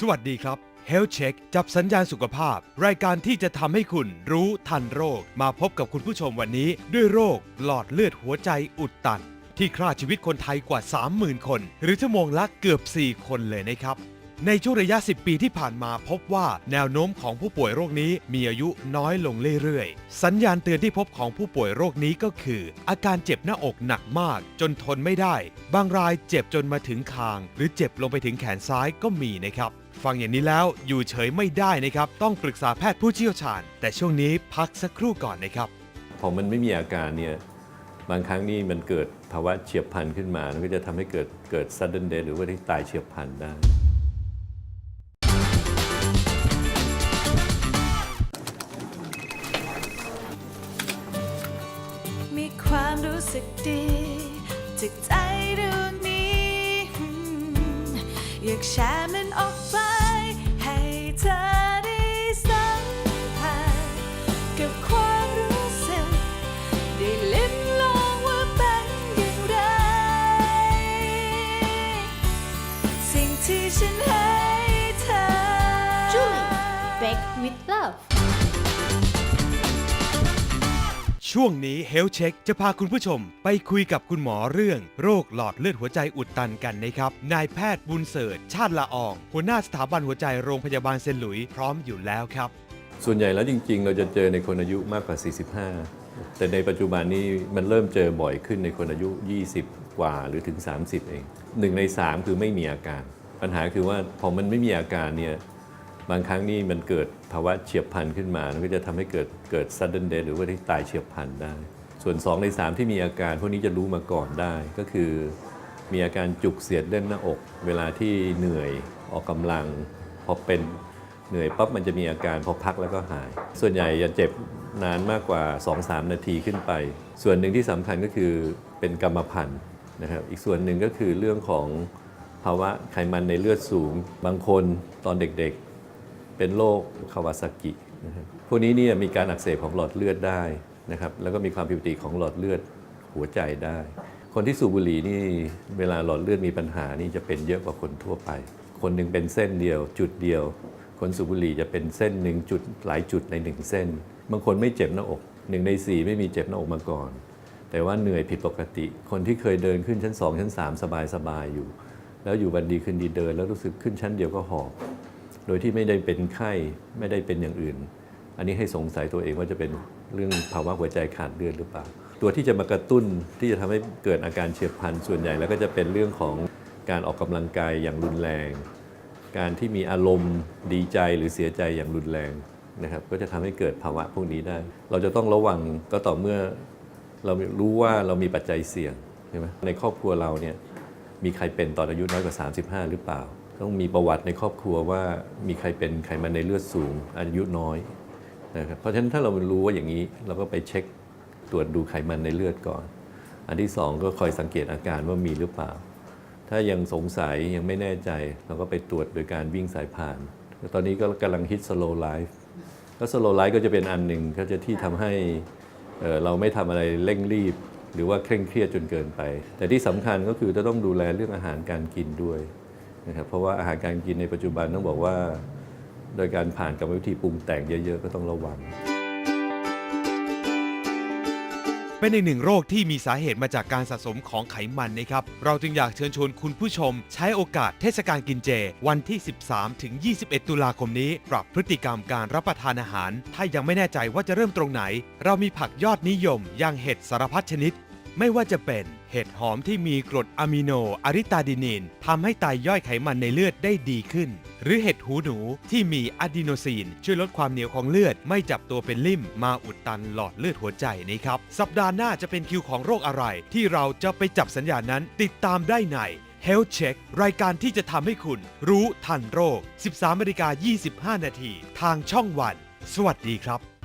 สวัสดีครับ Health Check จับสัญญาณสุขภาพ รายการที่จะทำให้คุณรู้ทันโรค มาพบกับคุณผู้ชมวันนี้ ด้วยโรคหลอดเลือดหัวใจอุดตัน ที่ฆ่าชีวิตคนไทยกว่า 30,000 คน หรือชั่วโมงละเกือบ 4 คนเลยนะครับ ในช่วงระยะ 10 ปีที่ผ่านมาพบว่าแนวโน้มของผู้ป่วยโรคนี้มีอายุน้อยลงเรื่อยๆ สัญญาณเตือนที่พบของผู้ป่วยโรคนี้ก็คือ อาการเจ็บหน้าอกหนักมาก จนทนไม่ได้ บางรายเจ็บจนมาถึงคาง หรือเจ็บลงไปถึงแขนซ้ายก็มีนะครับ ฟังอย่างนี้แล้วอยู่เฉยไม่ได้นะครับ ต้องปรึกษาแพทย์ผู้เชี่ยวชาญ แต่ช่วงนี้พักสักครู่ก่อนนะครับ พอมันไม่มีอาการเนี่ยบางครั้งนี่มันเกิดภาวะเฉียบพลันขึ้นมา มันก็จะทำให้เกิดเกิด sudden death หรือว่าที่ตายเฉียบพลันได้ มีความรู้สึกดีจากใจดวงนี้อืมอยากแชร์มันออก ช่วงนี้ Health Check จะพาคุณผู้ชม ไปคุยกับคุณหมอเรื่อง โรคหลอดเลือดหัวใจอุดตันกันนะครับ นายแพทย์บุญเสริฐชาติละออง หัวหน้าสถาบันหัวใจโรงพยาบาลเซนหลุยพร้อมอยู่แล้วครับ ส่วนใหญ่แล้วจริง ๆ เราจะเจอในคนอายุมากกว่า 45 แต่ในปัจจุบันนี้มันเริ่มเจอบ่อยขึ้นในคนอายุ 20 กว่าหรือถึง 30 เองหนึ่งใน 3 คือไม่มีอาการ ปัญหาคือว่าพอมันไม่มีอาการเนี่ย บางครั้งนี่มันเกิดภาวะเฉียบพลันขึ้นมา มันก็จะทำให้เกิดเกิด sudden death หรือว่าที่ตายเฉียบพลันได้ ส่วน 2 ใน 3 ที่มีอาการ พวกนี้จะรู้มาก่อนได้ ก็คือมีอาการจุกเสียดแน่นหน้าอก เวลาที่เหนื่อยออกกำลัง พอเป็นเหนื่อยปั๊บมันจะมีอาการพอพักแล้วก็หาย ส่วนใหญ่จะเจ็บนานมากกว่า 2-3 นาทีขึ้นไป ส่วนหนึ่งที่สำคัญก็คือเป็นกรรมพันธุ์นะครับ อีกส่วนหนึ่งก็คือเรื่องของภาวะไขมันในเลือดสูง บางคนตอนเด็กๆ เป็นโรคคาวาซากิพวกนี้เนี่ยมีการอักเสบของหลอดเลือดได้นะครับแล้วก็มีความผิดปกติของหลอดเลือดหัวใจได้ คนที่สูบบุหรี่นี่เวลาหลอดเลือดมีปัญหานี่จะเป็นเยอะกว่าคนทั่วไป คนหนึ่งเป็นเส้นเดียว จุดเดียว คนสูบบุหรี่จะเป็นเส้นหนึ่งจุดหลายจุดในหนึ่งเส้น บางคนไม่เจ็บหน้าอกหนึ่งในสี่ไม่มีเจ็บหน้าอกมาก่อน แต่ว่าเหนื่อยผิดปกติ คนที่เคยเดินขึ้นชั้น2ชั้น3สบายๆอยู่ แล้วอยู่วันดีคืนดีเดิน แล้วรู้สึกขึ้นชั้นเดียวก็หอบ โดยที่ไม่ได้เป็นไข้ไม่ได้เป็นอย่างอื่น อันนี้ให้สงสัยตัวเองว่าจะเป็นเรื่องภาวะหัวใจขาดเลือดหรือเปล่า ตัวที่จะมากระตุ้นที่จะทำให้เกิดอาการเฉียบพลันส่วนใหญ่แล้วก็จะเป็นเรื่องของการออกกำลังกายอย่างรุนแรง การที่มีอารมณ์ดีใจหรือเสียใจอย่างรุนแรงนะครับ ก็จะทำให้เกิดภาวะพวกนี้ได้ เราจะต้องระวังก็ต่อเมื่อเรารู้ว่าเรามีปัจจัยเสี่ยงใช่ไหมในครอบครัวเราเนี่ยมีใครเป็นตอนอายุน้อยกว่า 35 หรือเปล่า ต้องมีประวัติในครอบครัวว่ามีใครเป็นไขมันในเลือดสูง อายุน้อยนะครับเพราะฉะนั้นถ้าเรารู้ว่าอย่างนี้เราก็ไปเช็คตรวจดูไขมันในเลือดก่อน อันที่สองก็คอยสังเกตอาการว่ามีหรือเปล่า ถ้ายังสงสัยยังไม่แน่ใจ เราก็ไปตรวจโดยการวิ่งสายพาน ตอนนี้ก็กำลังฮิต slow life ก็ slow life ก็จะเป็นอันหนึ่งก็จะที่ทำให้เราไม่ทำอะไรเร่งรีบ หรือว่าเคร่งเครียดจนเกินไป แต่ที่สำคัญก็คือจะต้องดูแลเรื่องอาหารการกินด้วย นะครับเพราะว่าอาหารการกินในปัจจุบันต้องบอกว่า โดยการผ่านกรรมวิธีปรุงแต่งเยอะๆ ก็ต้องระวัง เป็นอีกหนึ่งโรคที่มีสาเหตุมาจากการสะสมของไขมันนะครับ เราจึงอยากเชิญชวนคุณผู้ชม ใช้โอกาสเทศกาลกินเจ วันที่ 13 ถึง 21 ตุลาคมนี้ ปรับพฤติกรรมการรับประทานอาหาร ถ้ายังไม่แน่ใจว่าจะเริ่มตรงไหน เรามีผักยอดนิยมอย่างเห็ดสารพัดชนิด ไม่ว่าจะเป็น ห็ดหอมที่มีกรดอะมิโนอะริตาดินินทำให้ไตย่อยไขมันในเลือดได้ดีขึ้น หรือเห็ดหูหนูที่มีอะดีโนซีน ช่วยลดความเหนียวของเลือด ไม่จับตัวเป็นลิ่มมาอุดตันหลอดเลือดหัวใจนะครับ สัปดาห์หน้าจะเป็นคิวของโรคอะไร ที่เราจะไปจับสัญญาณนั้น ติดตามได้ใน Health Check รายการที่จะทำให้คุณ รู้ทันโรค 13นาฬิกา25 นาทีทางช่องวัน สวัสดีครับ